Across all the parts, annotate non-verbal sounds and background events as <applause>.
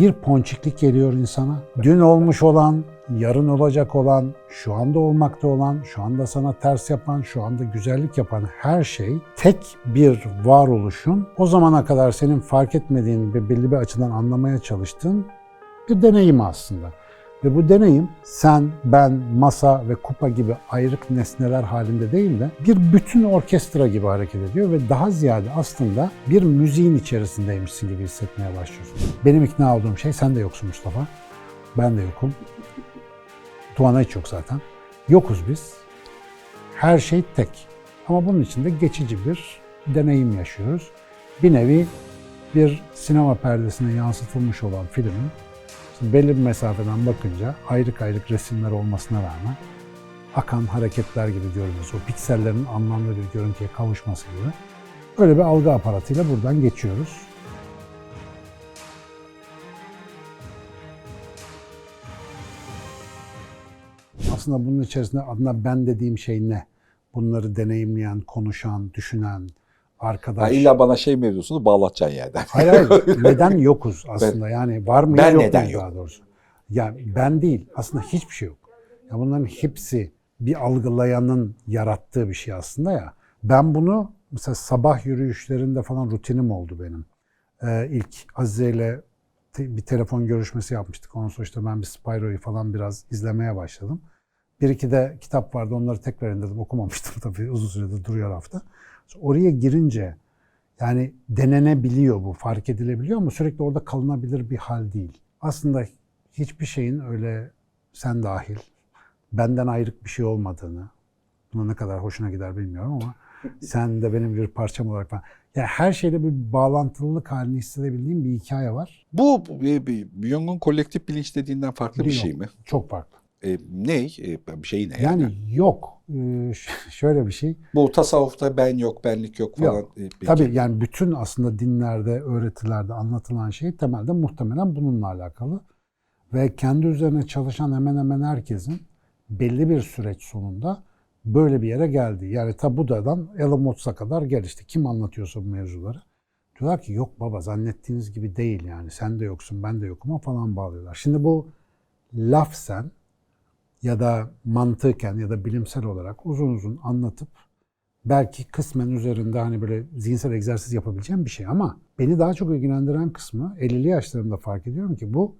Bir ponçiklik geliyor insana. Dün olmuş olan, yarın olacak olan, şu anda olmakta olan, şu anda sana ters yapan, şu anda güzellik yapan her şey tek bir varoluşun o zamana kadar senin fark etmediğin ve belli bir açıdan anlamaya çalıştığın bir deneyim aslında. Ve bu deneyim sen, ben, masa ve kupa gibi ayrık nesneler halinde değil de bir bütün orkestra gibi hareket ediyor ve daha ziyade aslında bir müziğin içerisindeymişsin gibi hissetmeye başlıyorsun. Benim ikna olduğum şey sen de yoksun Mustafa. Ben de yokum. Tuana hiç yok zaten. Yokuz biz. Her şey tek. Ama bunun içinde geçici bir deneyim yaşıyoruz. Bir nevi bir sinema perdesine yansıtılmış olan filmin belli bir mesafeden bakınca ayrık ayrık resimler olmasına rağmen akan hareketler gibi görünüyoruz. O piksellerin anlamlı bir görüntüye kavuşması gibi. Öyle bir algı aparatıyla buradan geçiyoruz. Aslında bunun içerisinde adına ben dediğim şey ne? Bunları deneyimleyen, konuşan, düşünen, arkadaş. Ha, illa bana şey mevzusunu bağlatacaksın yerden. <laughs> Hayır hayır. Neden yokuz aslında? Yani var mı Ben yok neden muyuz daha doğrusu? Yani ben değil. Aslında hiçbir şey yok. Ya bunların hepsi bir algılayanın yarattığı bir şey aslında ya. Ben bunu mesela sabah yürüyüşlerinde falan rutinim oldu benim. Ee, ilk Azize ile te- bir telefon görüşmesi yapmıştık. Ondan sonra işte ben bir Spyro'yu falan biraz izlemeye başladım. Bir iki de kitap vardı onları tekrar indirdim. Okumamıştım <laughs> tabii uzun süredir duruyor hafta. Oraya girince yani denenebiliyor bu, fark edilebiliyor ama sürekli orada kalınabilir bir hal değil. Aslında hiçbir şeyin öyle sen dahil, benden ayrık bir şey olmadığını, buna ne kadar hoşuna gider bilmiyorum ama <laughs> sen de benim bir parçam olarak falan. Yani her şeyle bir bağlantılılık halini hissedebildiğim bir hikaye var. Bu bir- Jung'un kolektif bilinç dediğinden farklı bir Yok, şey mi? Çok farklı. E, ne? E, bir şey ne? Yani Yani, yok. Ş- şöyle bir şey. bu tasavvufta ben yok, benlik yok falan. Yok. E, peki. Tabii yani bütün aslında dinlerde, öğretilerde anlatılan şey temelde muhtemelen bununla alakalı. Ve kendi üzerine çalışan hemen hemen herkesin belli bir süreç sonunda böyle bir yere geldi. Yani ta Buda'dan Elon Musk'a kadar gelişti. Kim anlatıyorsa bu mevzuları. Diyorlar ki yok baba zannettiğiniz gibi değil yani. Sen de yoksun ben de yokum falan bağlıyorlar. Şimdi bu laf sen ya da mantıken ya da bilimsel olarak uzun uzun anlatıp belki kısmen üzerinde hani böyle zihinsel egzersiz yapabileceğim bir şey ama beni daha çok ilgilendiren kısmı 50'li yaşlarımda fark ediyorum ki bu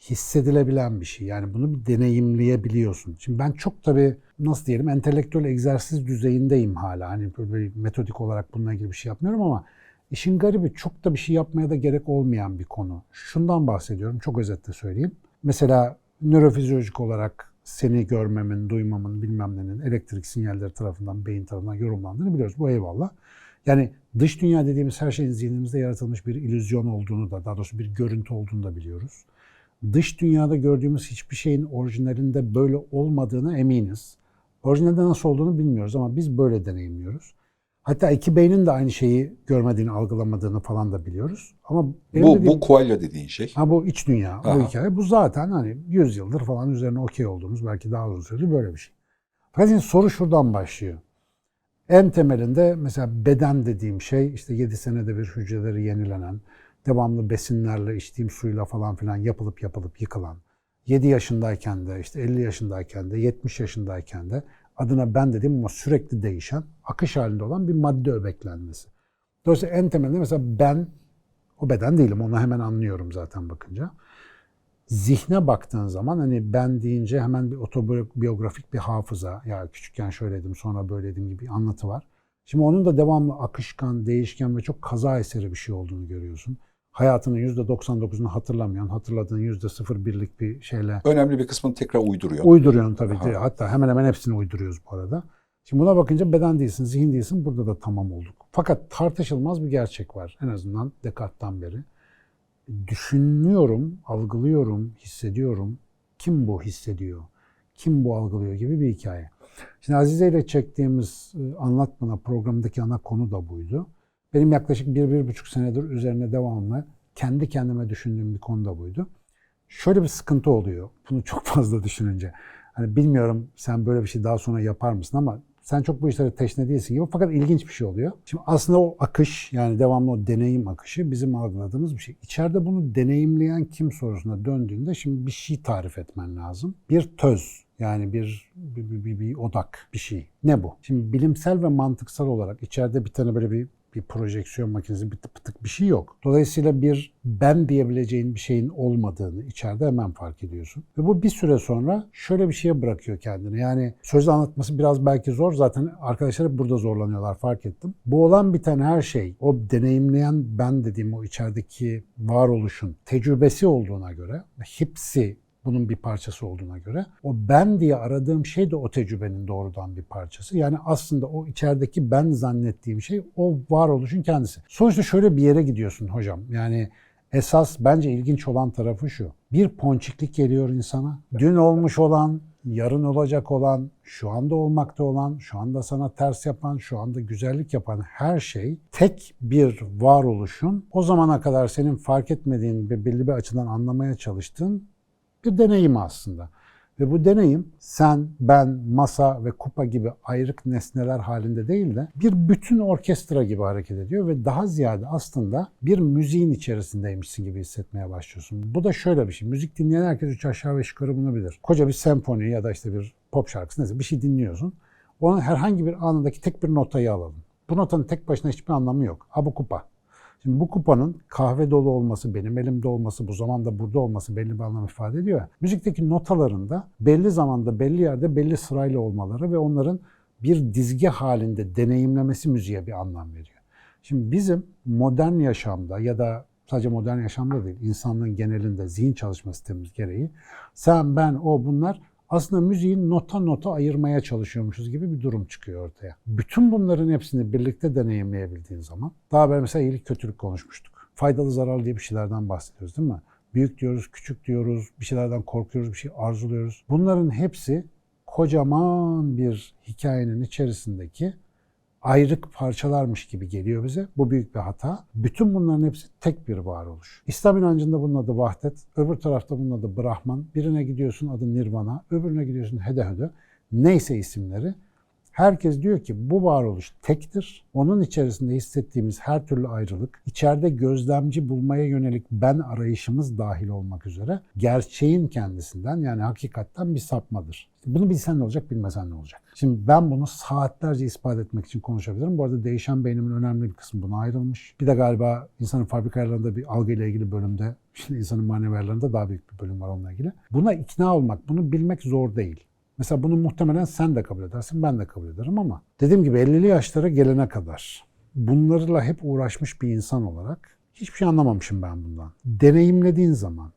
hissedilebilen bir şey. Yani bunu bir deneyimleyebiliyorsun. Şimdi ben çok tabii nasıl diyelim entelektüel egzersiz düzeyindeyim hala. Hani böyle metodik olarak bununla ilgili bir şey yapmıyorum ama işin garibi çok da bir şey yapmaya da gerek olmayan bir konu. Şundan bahsediyorum çok özetle söyleyeyim. Mesela nörofizyolojik olarak seni görmemin, duymamın, bilmem nenin elektrik sinyalleri tarafından, beyin tarafından yorumlandığını biliyoruz. Bu eyvallah. Yani dış dünya dediğimiz her şeyin zihnimizde yaratılmış bir illüzyon olduğunu da, daha doğrusu bir görüntü olduğunu da biliyoruz. Dış dünyada gördüğümüz hiçbir şeyin orijinalinde böyle olmadığına eminiz. Orijinalde nasıl olduğunu bilmiyoruz ama biz böyle deneyimliyoruz. Hatta iki beynin de aynı şeyi görmediğini, algılamadığını falan da biliyoruz. Ama bu, dediğim- bu Coelho dediğin şey. Ha bu iç dünya, bu Aha. hikaye. Bu zaten hani 100 yıldır falan üzerine okey olduğumuz, belki daha uzun süredir böyle bir şey. Fakat soru şuradan başlıyor. En temelinde mesela beden dediğim şey işte 7 senede bir hücreleri yenilenen, devamlı besinlerle, içtiğim suyla falan filan yapılıp yapılıp yıkılan, 7 yaşındayken de işte 50 yaşındayken de 70 yaşındayken de adına ben dediğim ama sürekli değişen, akış halinde olan bir madde öbeklenmesi. Dolayısıyla en temelinde mesela ben o beden değilim. Onu hemen anlıyorum zaten bakınca. Zihne baktığın zaman hani ben deyince hemen bir otobiyografik bir hafıza. Ya küçükken şöyleydim sonra böyleydim gibi bir anlatı var. Şimdi onun da devamlı akışkan, değişken ve çok kaza eseri bir şey olduğunu görüyorsun. Hayatının %99'unu hatırlamıyorsun. Hatırladığın %01'lik bir şeyle Önemli bir kısmını tekrar uyduruyor. Uyduruyorsun tabii. Aha. Hatta hemen hemen hepsini uyduruyoruz bu arada. Şimdi buna bakınca beden değilsin, zihin değilsin. Burada da tamam olduk. Fakat tartışılmaz bir gerçek var. En azından Descartes'tan beri. Düşünüyorum, algılıyorum, hissediyorum. Kim bu hissediyor? Kim bu algılıyor gibi bir hikaye. Şimdi Azize ile çektiğimiz e, Anlat Bana programındaki ana konu da buydu. Benim yaklaşık bir, bir buçuk senedir üzerine devamlı kendi kendime düşündüğüm bir konu da buydu. Şöyle bir sıkıntı oluyor. Bunu çok <laughs> fazla düşününce. Hani bilmiyorum sen böyle bir şey daha sonra yapar mısın ama sen çok bu işlere teşne değilsin gibi fakat ilginç bir şey oluyor. Şimdi aslında o akış yani devamlı o deneyim akışı bizim algıladığımız bir şey. İçeride bunu deneyimleyen kim sorusuna döndüğünde şimdi bir şey tarif etmen lazım. Bir töz yani bir, bir, bir, bir, bir odak bir şey. Ne bu? Şimdi bilimsel ve mantıksal olarak içeride bir tane böyle bir bir projeksiyon makinesi, bir tık pıtık bir şey yok. Dolayısıyla bir ben diyebileceğin bir şeyin olmadığını içeride hemen fark ediyorsun. Ve bu bir süre sonra şöyle bir şeye bırakıyor kendini. Yani sözle anlatması biraz belki zor. Zaten arkadaşlar burada zorlanıyorlar fark ettim. Bu olan biten her şey, o deneyimleyen ben dediğim o içerideki varoluşun tecrübesi olduğuna göre hepsi bunun bir parçası olduğuna göre o ben diye aradığım şey de o tecrübenin doğrudan bir parçası. Yani aslında o içerideki ben zannettiğim şey o varoluşun kendisi. Sonuçta şöyle bir yere gidiyorsun hocam. Yani esas bence ilginç olan tarafı şu. Bir ponçiklik geliyor insana. Dün olmuş olan, yarın olacak olan, şu anda olmakta olan, şu anda sana ters yapan, şu anda güzellik yapan her şey tek bir varoluşun o zamana kadar senin fark etmediğin ve belli bir açıdan anlamaya çalıştığın bir deneyim aslında. Ve bu deneyim sen, ben, masa ve kupa gibi ayrık nesneler halinde değil de bir bütün orkestra gibi hareket ediyor ve daha ziyade aslında bir müziğin içerisindeymişsin gibi hissetmeye başlıyorsun. Bu da şöyle bir şey. Müzik dinleyen herkes üç aşağı beş yukarı bunu bilir. Koca bir senfoni ya da işte bir pop şarkısı neyse bir şey dinliyorsun. Onun herhangi bir anındaki tek bir notayı alalım. Bu notanın tek başına hiçbir anlamı yok. Ha bu kupa. Şimdi bu kupanın kahve dolu olması, benim elimde olması, bu zamanda burada olması belli bir anlam ifade ediyor. Müzikteki notaların da belli zamanda, belli yerde, belli sırayla olmaları ve onların bir dizge halinde deneyimlemesi müziğe bir anlam veriyor. Şimdi bizim modern yaşamda ya da sadece modern yaşamda değil, insanlığın genelinde zihin çalışma sistemimiz gereği sen, ben, o bunlar aslında müziğin nota nota ayırmaya çalışıyormuşuz gibi bir durum çıkıyor ortaya. Bütün bunların hepsini birlikte deneyimleyebildiğin zaman, daha evvel mesela iyilik kötülük konuşmuştuk. Faydalı zararlı diye bir şeylerden bahsediyoruz değil mi? Büyük diyoruz, küçük diyoruz, bir şeylerden korkuyoruz, bir şey arzuluyoruz. Bunların hepsi kocaman bir hikayenin içerisindeki ayrık parçalarmış gibi geliyor bize. Bu büyük bir hata. Bütün bunların hepsi tek bir varoluş. İslam inancında bunun adı vahdet, öbür tarafta bunun adı Brahman. Birine gidiyorsun adı Nirvana, öbürüne gidiyorsun Hedehede. Neyse isimleri. Herkes diyor ki bu varoluş tektir. Onun içerisinde hissettiğimiz her türlü ayrılık, içeride gözlemci bulmaya yönelik ben arayışımız dahil olmak üzere gerçeğin kendisinden yani hakikatten bir sapmadır. Bunu bilsen ne olacak, bilmesen ne olacak? Şimdi ben bunu saatlerce ispat etmek için konuşabilirim. Bu arada değişen beynimin önemli bir kısmı buna ayrılmış. Bir de galiba insanın fabrika ayarlarında bir algıyla ilgili bölümde, şimdi <laughs> insanın manevi daha büyük bir bölüm var onunla ilgili. Buna ikna olmak, bunu bilmek zor değil. Mesela bunu muhtemelen sen de kabul edersin, ben de kabul ederim ama dediğim gibi 50'li yaşlara gelene kadar bunlarla hep uğraşmış bir insan olarak hiçbir şey anlamamışım ben bundan. Deneyimlediğin zaman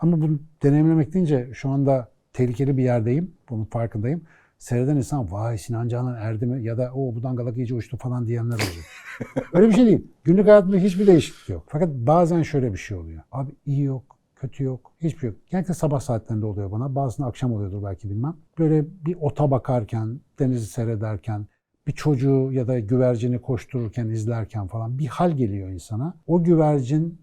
ama bunu deneyimlemek deyince şu anda tehlikeli bir yerdeyim, bunun farkındayım. Seyreden insan vay Sinan Canan erdi mi ya da o bu dangalak iyice uçtu falan diyenler oluyor. <laughs> Öyle bir şey değil. Günlük hayatımda hiçbir değişiklik yok. Fakat bazen şöyle bir şey oluyor. Abi iyi yok, kötü yok, hiçbir şey yok. Genellikle sabah saatlerinde oluyor bana. Bazısında akşam oluyordur belki bilmem. Böyle bir ota bakarken, denizi seyrederken, bir çocuğu ya da güvercini koştururken, izlerken falan bir hal geliyor insana. O güvercin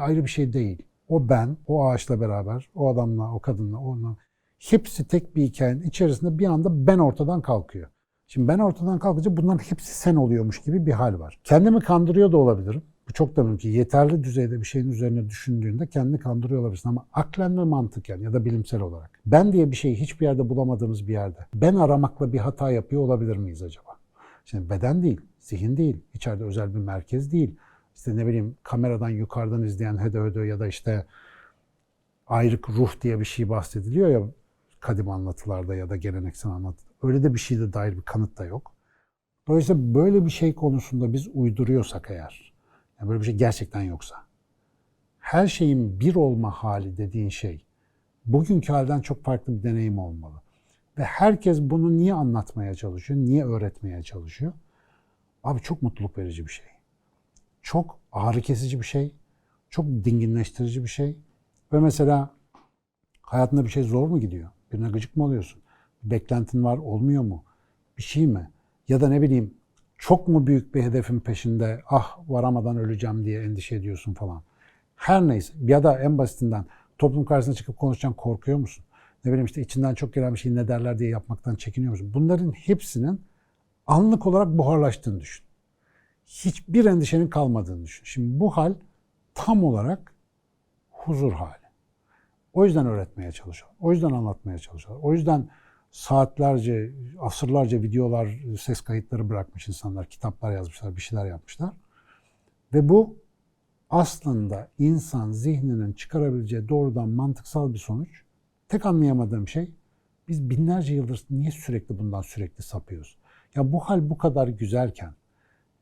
ayrı bir şey değil. O ben, o ağaçla beraber, o adamla, o kadınla, onunla hepsi tek bir hikayenin içerisinde bir anda ben ortadan kalkıyor. Şimdi ben ortadan kalkınca bunların hepsi sen oluyormuş gibi bir hal var. Kendimi kandırıyor da olabilirim. Bu çok da mümkün. Yeterli düzeyde bir şeyin üzerine düşündüğünde kendini kandırıyor olabilirsin ama aklen ve mantıken ya da bilimsel olarak. Ben diye bir şeyi hiçbir yerde bulamadığımız bir yerde. Ben aramakla bir hata yapıyor olabilir miyiz acaba? Şimdi beden değil, zihin değil, içeride özel bir merkez değil. İşte ne bileyim kameradan yukarıdan izleyen hede ya da işte ayrık ruh diye bir şey bahsediliyor ya kadim anlatılarda ya da geleneksel anlatıda. Öyle de bir şeyde dair bir kanıt da yok. Dolayısıyla böyle bir şey konusunda biz uyduruyorsak eğer, yani böyle bir şey gerçekten yoksa, her şeyin bir olma hali dediğin şey, bugünkü halden çok farklı bir deneyim olmalı. Ve herkes bunu niye anlatmaya çalışıyor, niye öğretmeye çalışıyor? Abi çok mutluluk verici bir şey. Çok ağrı kesici bir şey. Çok dinginleştirici bir şey. Ve mesela hayatında bir şey zor mu gidiyor? Birine gıcık mı oluyorsun? Beklentin var, olmuyor mu? Bir şey mi? Ya da ne bileyim çok mu büyük bir hedefin peşinde ah varamadan öleceğim diye endişe ediyorsun falan. Her neyse ya da en basitinden toplum karşısına çıkıp konuşacaksın korkuyor musun? ne bileyim işte içinden çok gelen bir şeyi ne derler diye yapmaktan çekiniyor musun? Bunların hepsinin anlık olarak buharlaştığını düşün. Hiçbir endişenin kalmadığını düşün. Şimdi bu hal tam olarak huzur hali. O yüzden öğretmeye çalışıyorlar. O yüzden anlatmaya çalışıyorlar. O yüzden saatlerce, asırlarca videolar, ses kayıtları bırakmış insanlar, kitaplar yazmışlar, bir şeyler yapmışlar. Ve bu aslında insan zihninin çıkarabileceği doğrudan mantıksal bir sonuç. Tek anlayamadığım şey biz binlerce yıldır niye sürekli bundan sürekli sapıyoruz? Ya bu hal bu kadar güzelken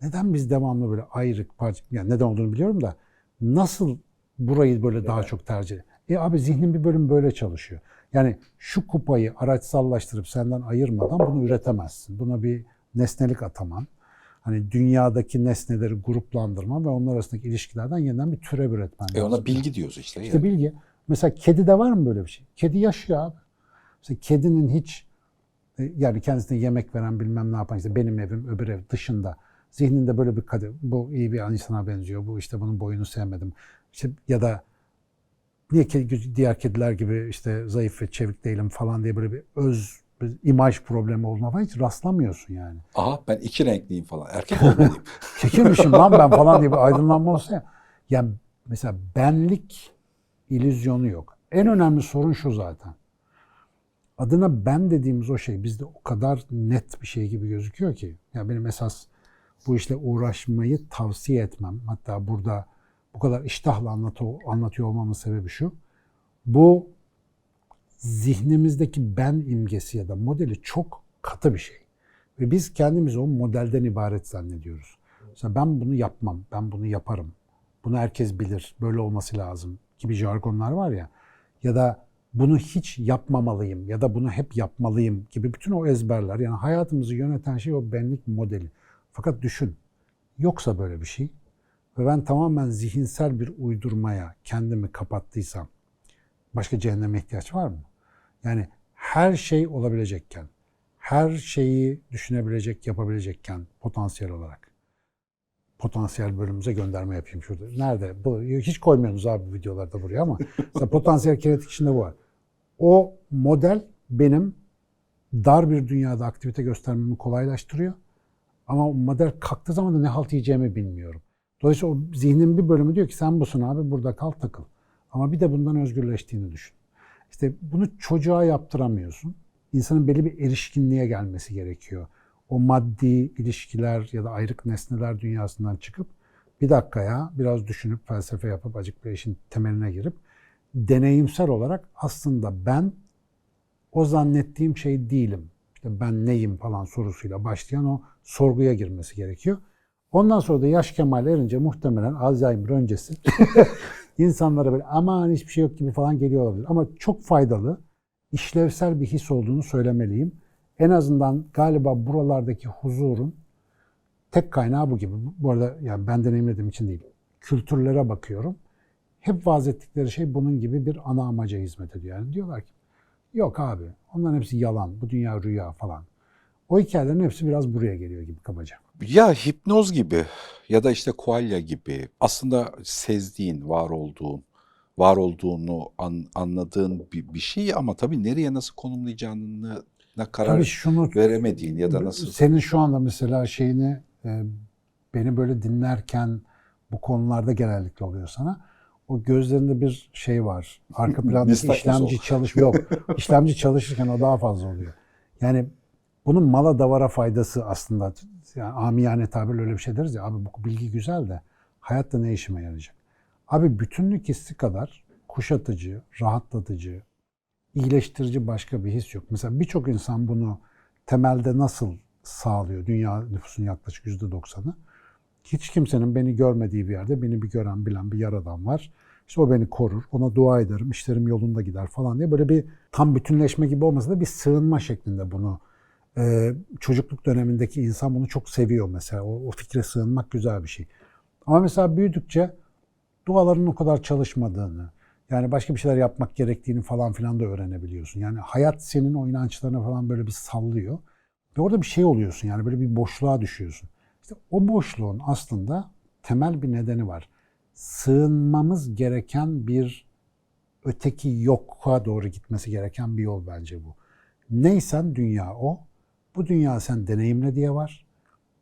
neden biz devamlı böyle ayrık parça, yani neden olduğunu biliyorum da nasıl burayı böyle daha çok tercih E abi zihnin bir bölüm böyle çalışıyor. Yani şu kupayı araçsallaştırıp senden ayırmadan bunu üretemezsin. Buna bir nesnelik ataman. Hani dünyadaki nesneleri gruplandırma ve onlar arasındaki ilişkilerden yeniden bir türev üretmen E ona bilgi diyoruz işte. İşte yani. bilgi. Mesela kedide var mı böyle bir şey? Kedi yaşıyor abi. Mesela kedinin hiç e, yani kendisine yemek veren bilmem ne yapan işte benim evim öbür ev dışında zihninde böyle bir kader bu iyi bir insana benziyor bu işte bunun boyunu sevmedim işte ya da niye diğer kediler gibi işte zayıf ve çevik değilim falan diye böyle bir öz bir imaj problemi olduğuna falan hiç rastlamıyorsun yani. Aha ben iki renkliyim falan. Erkek olmalıyım. <laughs> Çekilmişim lan ben falan diye bir aydınlanma olsa ya. Yani mesela benlik illüzyonu yok. En önemli sorun şu zaten. Adına ben dediğimiz o şey bizde o kadar net bir şey gibi gözüküyor ki. Ya benim esas bu işle uğraşmayı tavsiye etmem. Hatta burada bu kadar iştahla anlatıyor, anlatıyor olmamın sebebi şu. Bu zihnimizdeki ben imgesi ya da modeli çok katı bir şey. Ve biz kendimizi o modelden ibaret zannediyoruz. Mesela ben bunu yapmam, ben bunu yaparım. Bunu herkes bilir, böyle olması lazım gibi jargonlar var ya. Ya da bunu hiç yapmamalıyım ya da bunu hep yapmalıyım gibi bütün o ezberler. Yani hayatımızı yöneten şey o benlik modeli. Fakat düşün, yoksa böyle bir şey ve ben tamamen zihinsel bir uydurmaya kendimi kapattıysam başka cehenneme ihtiyaç var mı? Yani her şey olabilecekken, her şeyi düşünebilecek, yapabilecekken potansiyel olarak. Potansiyel bölümümüze gönderme yapayım şurada. Nerede? Bu, hiç koymuyorsunuz abi videolarda buraya ama <laughs> mesela potansiyel kinetik içinde bu var. O model benim dar bir dünyada aktivite göstermemi kolaylaştırıyor. Ama o model kalktığı zaman da ne halt yiyeceğimi bilmiyorum. Dolayısıyla o zihnin bir bölümü diyor ki sen busun abi burada kal takıl. Ama bir de bundan özgürleştiğini düşün. İşte bunu çocuğa yaptıramıyorsun. İnsanın belli bir erişkinliğe gelmesi gerekiyor. O maddi ilişkiler ya da ayrık nesneler dünyasından çıkıp bir dakika ya biraz düşünüp felsefe yapıp acık bir işin temeline girip deneyimsel olarak aslında ben o zannettiğim şey değilim. İşte ben neyim falan sorusuyla başlayan o sorguya girmesi gerekiyor. Ondan sonra da yaş kemale erince muhtemelen Alzheimer öncesi <laughs> insanlara böyle aman hiçbir şey yok gibi falan geliyor olabilir. Ama çok faydalı, işlevsel bir his olduğunu söylemeliyim. En azından galiba buralardaki huzurun tek kaynağı bu gibi. Bu arada yani ben deneyimlediğim için değil. Kültürlere bakıyorum. Hep vaaz ettikleri şey bunun gibi bir ana amaca hizmet ediyor. Yani diyorlar ki yok abi onların hepsi yalan, bu dünya rüya falan. O hikayelerin hepsi biraz buraya geliyor gibi kabaca. Ya hipnoz gibi ya da işte kualya gibi aslında sezdiğin, var olduğun, var olduğunu an- anladığın bir, bir şey ama tabii nereye nasıl konumlayacağını karar Tabii şunu veremediğin ya da nasıl Senin şu anda mesela şeyini e, beni böyle dinlerken bu konularda genellikle oluyor sana. O gözlerinde bir şey var. Arka <laughs> Nistagmus işlemci o. çalış yok. işlemci çalışırken o daha fazla oluyor. Yani bunun mala davara faydası aslında yani amiyane tabirle öyle bir şey deriz ya abi bu bilgi güzel de hayatta ne işime yarayacak? Abi bütünlük hissi kadar kuşatıcı, rahatlatıcı, iyileştirici başka bir his yok. Mesela birçok insan bunu temelde nasıl sağlıyor? Dünya nüfusunun yaklaşık yüzde doksanı. Hiç kimsenin beni görmediği bir yerde beni bir gören, bilen bir yaradan var. İşte o beni korur, ona dua ederim, işlerim yolunda gider falan diye böyle bir tam bütünleşme gibi olmasa da bir sığınma şeklinde bunu ee, çocukluk dönemindeki insan bunu çok seviyor mesela. O, o fikre sığınmak güzel bir şey. Ama mesela büyüdükçe duaların o kadar çalışmadığını, yani başka bir şeyler yapmak gerektiğini falan filan da öğrenebiliyorsun. Yani hayat senin o inançlarını falan böyle bir sallıyor. Ve orada bir şey oluyorsun yani böyle bir boşluğa düşüyorsun. İşte o boşluğun aslında temel bir nedeni var. Sığınmamız gereken bir öteki yoka doğru gitmesi gereken bir yol bence bu. Neysen dünya o. Bu dünya sen deneyimle diye var.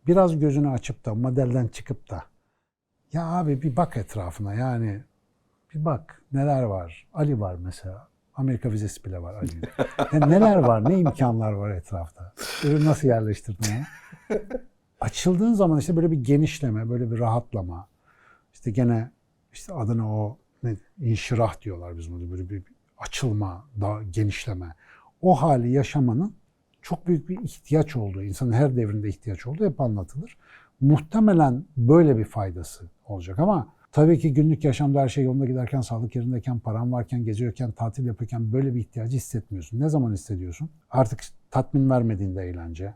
Biraz gözünü açıp da modelden çıkıp da ya abi bir bak etrafına yani bir bak neler var. Ali var mesela. Amerika vizesi bile var Ali'nin. <laughs> Ya neler var, ne imkanlar var etrafta. Ürün nasıl yerleştirdin onu? Açıldığın zaman işte böyle bir genişleme, böyle bir rahatlama. İşte gene işte adına o ne, inşirah diyorlar biz bunu. Böyle bir açılma, daha genişleme. O hali yaşamanın çok büyük bir ihtiyaç olduğu, insanın her devrinde ihtiyaç olduğu hep anlatılır. Muhtemelen böyle bir faydası olacak ama tabii ki günlük yaşamda her şey yolunda giderken, sağlık yerindeyken, paran varken, geziyorken, tatil yapıyorken böyle bir ihtiyacı hissetmiyorsun. Ne zaman hissediyorsun? Artık tatmin vermediğinde eğlence,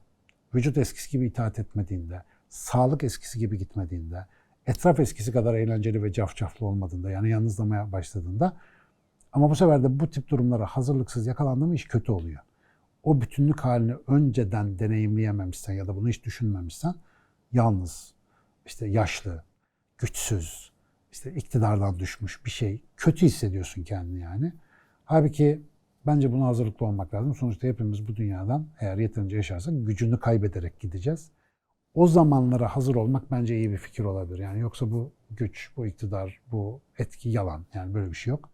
vücut eskisi gibi itaat etmediğinde, sağlık eskisi gibi gitmediğinde, etraf eskisi kadar eğlenceli ve cafcaflı olmadığında, yani yalnızlamaya başladığında ama bu sefer de bu tip durumlara hazırlıksız yakalandığında iş kötü oluyor. O bütünlük halini önceden deneyimleyememişsen ya da bunu hiç düşünmemişsen yalnız, işte yaşlı, güçsüz, işte iktidardan düşmüş bir şey. Kötü hissediyorsun kendini yani. Halbuki bence buna hazırlıklı olmak lazım. Sonuçta hepimiz bu dünyadan eğer yeterince yaşarsak gücünü kaybederek gideceğiz. O zamanlara hazır olmak bence iyi bir fikir olabilir. Yani yoksa bu güç, bu iktidar, bu etki yalan. Yani böyle bir şey yok.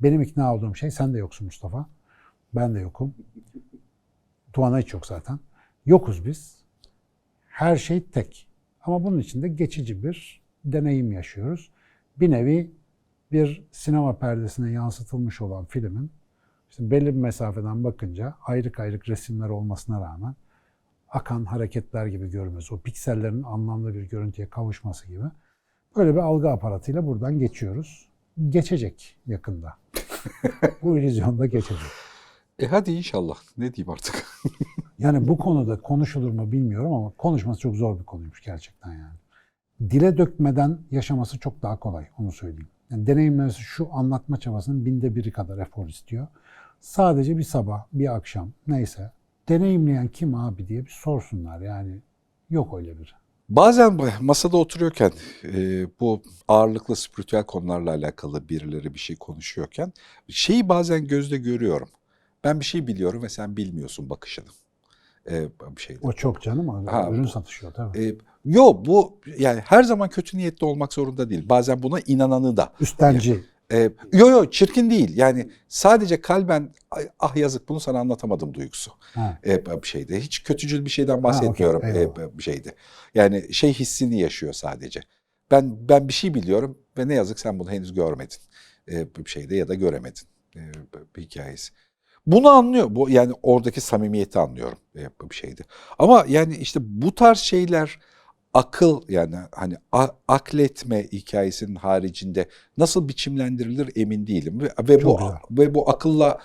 Benim ikna olduğum şey sen de yoksun Mustafa. Ben de yokum. Tuana hiç yok zaten. Yokuz biz. Her şey tek. Ama bunun içinde geçici bir deneyim yaşıyoruz. Bir nevi bir sinema perdesine yansıtılmış olan filmin işte belli bir mesafeden bakınca ayrık ayrık resimler olmasına rağmen akan hareketler gibi görmesi, o piksellerin anlamlı bir görüntüye kavuşması gibi böyle bir algı aparatıyla buradan geçiyoruz. Geçecek yakında. <laughs> Bu illüzyonda geçecek. E hadi inşallah. Ne diyeyim artık? <laughs> Yani bu konuda konuşulur mu bilmiyorum ama konuşması çok zor bir konuymuş gerçekten yani. Dile dökmeden yaşaması çok daha kolay, onu söyleyeyim. Yani deneyimlemesi şu anlatma çabasının binde biri kadar efor istiyor. Sadece bir sabah, bir akşam neyse deneyimleyen kim abi diye bir sorsunlar yani. Yok öyle biri. Bazen masada oturuyorken e, bu ağırlıklı spiritüel konularla alakalı birileri bir şey konuşuyorken şeyi bazen gözde görüyorum. Ben bir şey biliyorum ve sen bilmiyorsun bakışını. E, bir şeyde. O çok canım ama Ha, ürün satışıyor tabii. E, yo bu yani her zaman kötü niyetli olmak zorunda değil. Bazen buna inananı da. Üstenci. E, yo yo çirkin değil. Yani sadece kalben "Ay, ah yazık bunu sana anlatamadım duygusu. Ha. E, bir şeyde. Hiç kötücül bir şeyden bahsetmiyorum okey, e, eyvallah. bir şeyde. Yani şey hissini yaşıyor sadece. Ben ben bir şey biliyorum ve ne yazık sen bunu henüz görmedin. E, bir şeyde ya da göremedin. E, bir hikayesi. Bunu anlıyor. Bu yani oradaki samimiyeti anlıyorum e, bir şeyde. Ama yani işte bu tarz şeyler akıl yani hani akletme hikayesinin haricinde nasıl biçimlendirilir emin değilim ve, ve bu güzel. ve bu akılla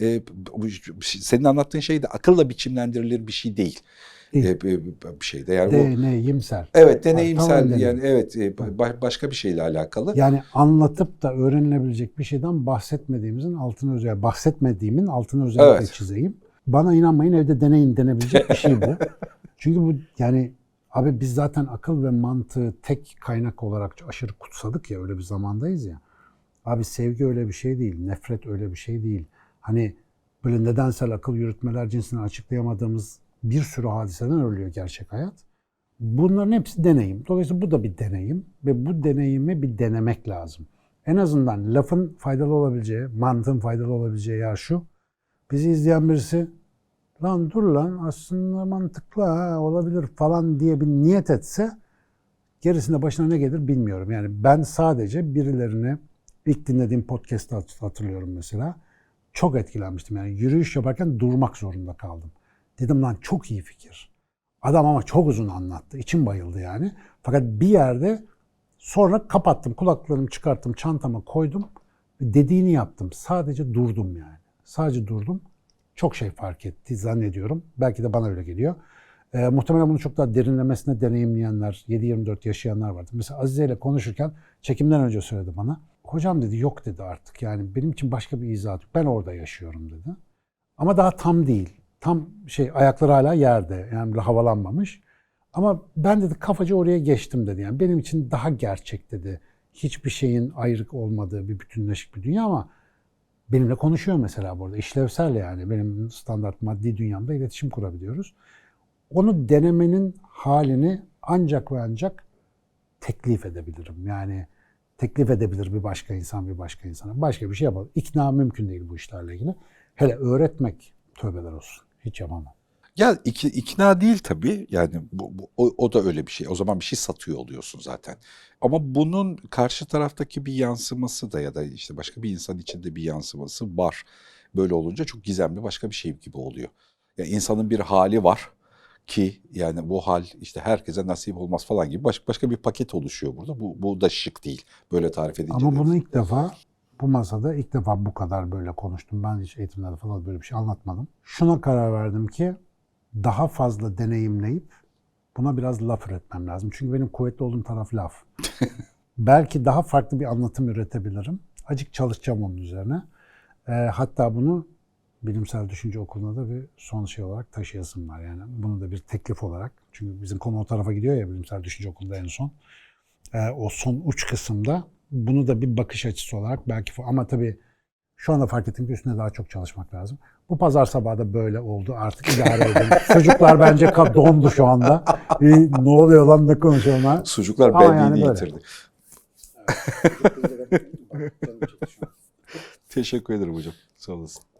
e, bu- senin anlattığın şey de akılla biçimlendirilir bir şey değil. Değil. E, bir şeyde yani bu Deneyimsel. evet Tamamen deneyimsel deneyim. yani evet e, ba- başka bir şeyle alakalı. Yani anlatıp da öğrenilebilecek bir şeyden bahsetmediğimizin altını özel bahsetmediğimin altını özellikle Evet. çizeyim. Bana inanmayın evde deneyin denebilecek bir şey bu. <laughs> Çünkü bu yani abi biz zaten akıl ve mantığı tek kaynak olarak aşırı kutsadık ya öyle bir zamandayız ya. Abi sevgi öyle bir şey değil, nefret öyle bir şey değil. Hani böyle nedensel akıl yürütmeler cinsini açıklayamadığımız bir sürü hadiseden örülüyor gerçek hayat. Bunların hepsi deneyim. Dolayısıyla bu da bir deneyim ve bu deneyimi bir denemek lazım. En azından lafın faydalı olabileceği, mantığın faydalı olabileceği yer şu. Bizi izleyen birisi lan dur lan aslında mantıklı ha, olabilir falan diye bir niyet etse gerisinde başına ne gelir bilmiyorum. Yani ben sadece birilerini ilk dinlediğim podcast'ta hat- hatırlıyorum mesela. Çok etkilenmiştim. Yani yürüyüş yaparken durmak zorunda kaldım. Dedim lan çok iyi fikir. Adam ama çok uzun anlattı. İçim bayıldı yani. Fakat bir yerde sonra kapattım. Kulaklarımı çıkarttım. Çantama koydum. Dediğini yaptım. Sadece durdum yani. Sadece durdum. Çok şey fark etti zannediyorum. Belki de bana öyle geliyor. Ee, muhtemelen bunu çok daha derinlemesine deneyimleyenler, 7-24 yaşayanlar vardı. Mesela Azize ile konuşurken çekimden önce söyledi bana. Hocam dedi yok dedi artık. Yani benim için başka bir izahat yok. Ben orada yaşıyorum dedi. Ama daha tam değil. Tam şey ayakları hala yerde. Yani havalanmamış. Ama ben dedi kafaca oraya geçtim dedi. Yani benim için daha gerçek dedi. Hiçbir şeyin ayrık olmadığı bir bütünleşik bir dünya ama benimle konuşuyor mesela burada. İşlevsel yani. Benim standart maddi dünyamda iletişim kurabiliyoruz. Onu denemenin halini ancak ve ancak teklif edebilirim. Yani teklif edebilir bir başka insan bir başka insana. Başka bir şey yapalım. İkna mümkün değil bu işlerle ilgili. Hele öğretmek tövbeler olsun. Hiç yapamam. Ya ikna değil tabii. Yani bu, bu- o, o da öyle bir şey. O zaman bir şey satıyor oluyorsun zaten. Ama bunun karşı taraftaki bir yansıması da ya da işte başka bir insan içinde bir yansıması var. Böyle olunca çok gizemli başka bir şey gibi oluyor. Yani insanın bir hali var ki yani bu hal işte herkese nasip olmaz falan gibi baş, başka bir paket oluşuyor burada. Bu, bu da şık değil. Böyle tarif edince. Ama bunu ilk defa bu masada ilk defa bu kadar böyle konuştum. Ben hiç eğitimlerde falan böyle bir şey anlatmadım. Şuna karar verdim ki daha fazla deneyimleyip buna biraz laf üretmem lazım. Çünkü benim kuvvetli olduğum taraf laf. <laughs> Belki daha farklı bir anlatım üretebilirim. Acık çalışacağım onun üzerine. Ee, hatta bunu bilimsel düşünce okuluna da bir son şey olarak taşıyasım var. Yani bunu da bir teklif olarak. Çünkü bizim konu o tarafa gidiyor ya bilimsel düşünce okulunda en son. Ee, o son uç kısımda bunu da bir bakış açısı olarak belki ama tabii şu anda fark ettim ki üstüne daha çok çalışmak lazım. Bu pazar sabahı da böyle oldu. Artık idare edin. <laughs> Çocuklar bence dondu şu anda. Ee, ne oluyor lan ne konuşuyorlar? Sucuklar Ama benliğini yani yitirdi. <laughs> Teşekkür ederim hocam. Sağ olasın.